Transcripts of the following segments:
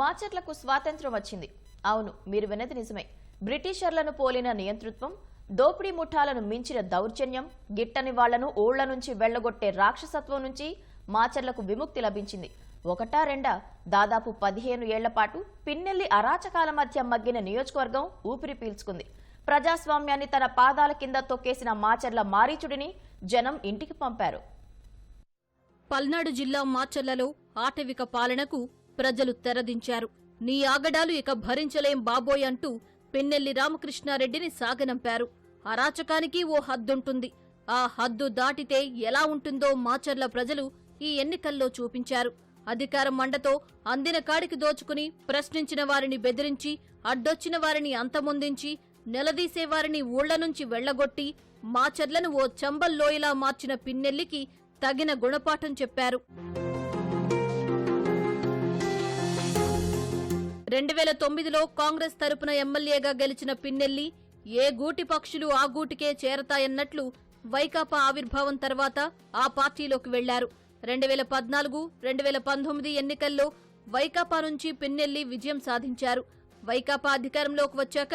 మాచర్లకు స్వాతంత్ర్యం వచ్చింది. అవును మీరు విన్నది నిజమే. బ్రిటిషర్లను పోలిన నియంతృత్వం దోపిడీ ముఠాలను మించిన దౌర్జన్యం గిట్టని వాళ్ళను ఊళ్ళ నుంచి వెళ్ళగొట్టే రాక్షసత్వం నుంచి మాచర్లకు విముక్తి లభించింది. ఒకటా రెండా దాదాపు పదిహేను ఏళ్ళపాటు పిన్నెల్లి అరాచకాల మధ్య మగ్గిన నియోజకవర్గం ఊపిరి పీల్చుకుంది. ప్రజాస్వామ్యాన్ని తన పాదాల కింద తొక్కేసిన మాచర్ల మారీచుడిని జనం ఇంటికి పంపారు. పల్నాడు జిల్లా మాచర్లలో ఆటవిక పాలనకు ప్రజలు తెరదించారు. నీ ఆగడాలు ఇక భరించలేం బాబోయ్ అంటూ పిన్నెల్లి రామకృష్ణారెడ్డిని సాగనంపారు. అరాచకానికి ఓ హద్దుంటుంది. ఆ హద్దు దాటితే ఎలా ఉంటుందో మాచర్ల ప్రజలు ఈ ఎన్నికల్లో చూపించారు. అధికార మండతో అందిన కాడికి దోచుకుని ప్రశ్నించిన వారిని బెదిరించి అడ్డొచ్చిన వారిని అంతమొందించి నిలదీసేవారిని ఊళ్ళ నుంచి వెళ్ళగొట్టి మాచర్లను ఓ చంబల్లోయలా మార్చిన పిన్నెల్లికి తగిన గుణపాఠం చెప్పారు. రెండు వేల తొమ్మిదిలో కాంగ్రెస్ తరపున ఎమ్మెల్యేగా గెలిచిన పిన్నెల్లి ఏ గూటి పక్షులు ఆ గూటికే చేరతాయన్నట్లు వైకాపా ఆవిర్భావం తర్వాత ఆ పార్టీలోకి వెళ్ళారు. రెండు వేల పద్నాలుగు రెండు వేల పంతొమ్మిది ఎన్నికల్లో వైకాపా నుంచి పిన్నెల్లి విజయం సాధించారు. వైకాపా అధికారంలోకి వచ్చాక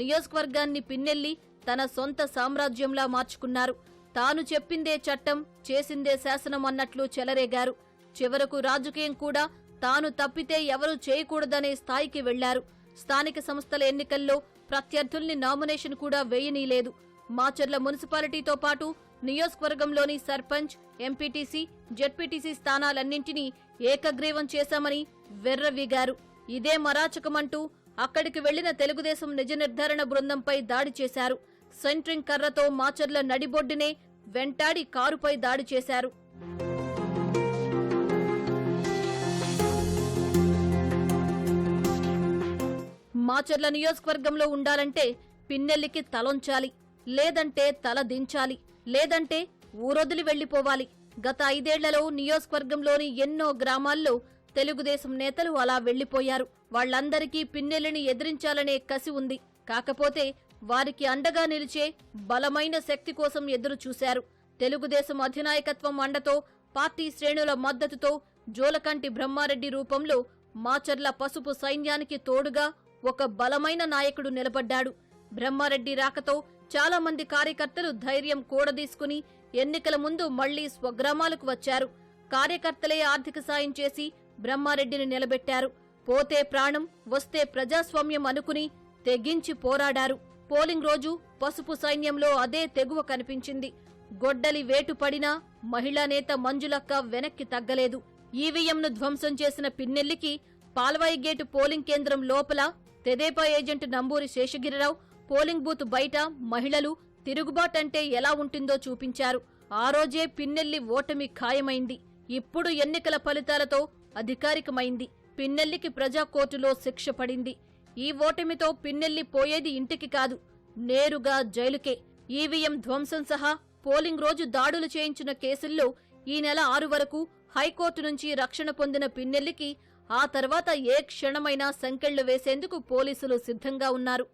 నియోజకవర్గాన్ని పిన్నెల్లి తన సొంత సామ్రాజ్యంలా మార్చుకున్నారు. తాను చెప్పిందే చట్టం చేసిందే శాసనం అన్నట్లు చెలరేగారు. చివరకు రాజకీయం కూడా తాను తప్పితే ఎవరూ చేయకూడదనే స్థాయికి వెళ్ళారు. స్థానిక సంస్థల ఎన్నికల్లో ప్రత్యర్థుల్ని నామినేషన్ కూడా వేయనీలేదు. మాచర్ల మున్సిపాలిటీతో పాటు నియోజకవర్గంలోని సర్పంచ్ ఎంపీటీసీ జెడ్పీటీసీ స్థానాలన్నింటినీ ఏకగ్రీవం చేశామని వెర్రవీగారు. ఇదే మరాచకమంటూ అక్కడికి వెళ్ళిన తెలుగుదేశం నిజ నిర్ధారణ బృందంపై దాడి చేశారు. సెంట్రింగ్ కర్రతో మాచర్ల నడిబొడ్డునే వెంటాడి కారుపై దాడి చేశారు. మాచర్ల నియోజకవర్గంలో ఉండాలంటే పిన్నెల్లికి తలొంచాలి లేదంటే తల దించాలి లేదంటే ఊరొదిలి వెళ్ళిపోవాలి గత ఐదేళ్ళలో నియోజకవర్గంలోని ఎన్నో గ్రామాల్లో తెలుగుదేశం నేతలు అలా వెళ్ళిపోయారు వాళ్ళందరికీ పిన్నెల్లిని ఎదిరించాలనే కసి ఉంది. కాకపోతే వారికి అండగా నిలిచే బలమైన శక్తి కోసం ఎదురు చూశారు. తెలుగుదేశం అధినాయకత్వం అండతో పార్టీ శ్రేణుల మద్దతుతో జోలకంటి బ్రహ్మారెడ్డి రూపంలో మాచర్ల పసుపు సైన్యానికి తోడుగా ఒక బలమైన నాయకుడు నిలబడ్డాడు. బ్రహ్మారెడ్డి రాకతో చాలా మంది కార్యకర్తలు ధైర్యం కూడదీసుకుని ఎన్నికల ముందు మళ్ళీ స్వగ్రామాలకు వచ్చారు. కార్యకర్తలే ఆర్థిక సాయం చేసి బ్రహ్మారెడ్డిని నిలబెట్టారు. పోతే ప్రాణం వస్తే ప్రజాస్వామ్యం అనుకుని తెగించి పోరాడారు. పోలింగ్ రోజు పసుపు సైన్యంలో అదే తెగువ కనిపించింది. గొడ్డలి వేటు పడినా మహిళా నేత మంజులక్క వెనక్కి తగ్గలేదు. ఈవీఎంను ధ్వంసం చేసిన పిన్నెల్లికి పాల్వాయి గేటు పోలింగ్ కేంద్రం లోపల తెదేపా agent Namburi Seshagirirao polling booth బయట మహిళలు తిరుగుబాటంటే ఎలా ఉంటుందో చూపించారు. ఆ రోజే పిన్నెల్లి ఓటమి ఖాయమైంది. ఇప్పుడు ఎన్నికల ఫలితాలతో అధికారికమైంది. పిన్నెల్లికి ప్రజా కోర్టులో శిక్ష పడింది. ఈ ఓటమితో పిన్నెల్లి పోయేది ఇంటికి కాదు నేరుగా జైలుకే. ఈవీఎం ధ్వంసం సహా పోలింగ్ రోజు దాడులు చేయించిన కేసుల్లో ఈ నెల ఆరు వరకు హైకోర్టు నుంచి రక్షణ పొందిన పిన్నెల్లికి ఆ తర్వాత ఏ క్షణమైనా సంకెళ్ళు వేసేందుకు పోలీసులు సిద్ధంగా ఉన్నారు.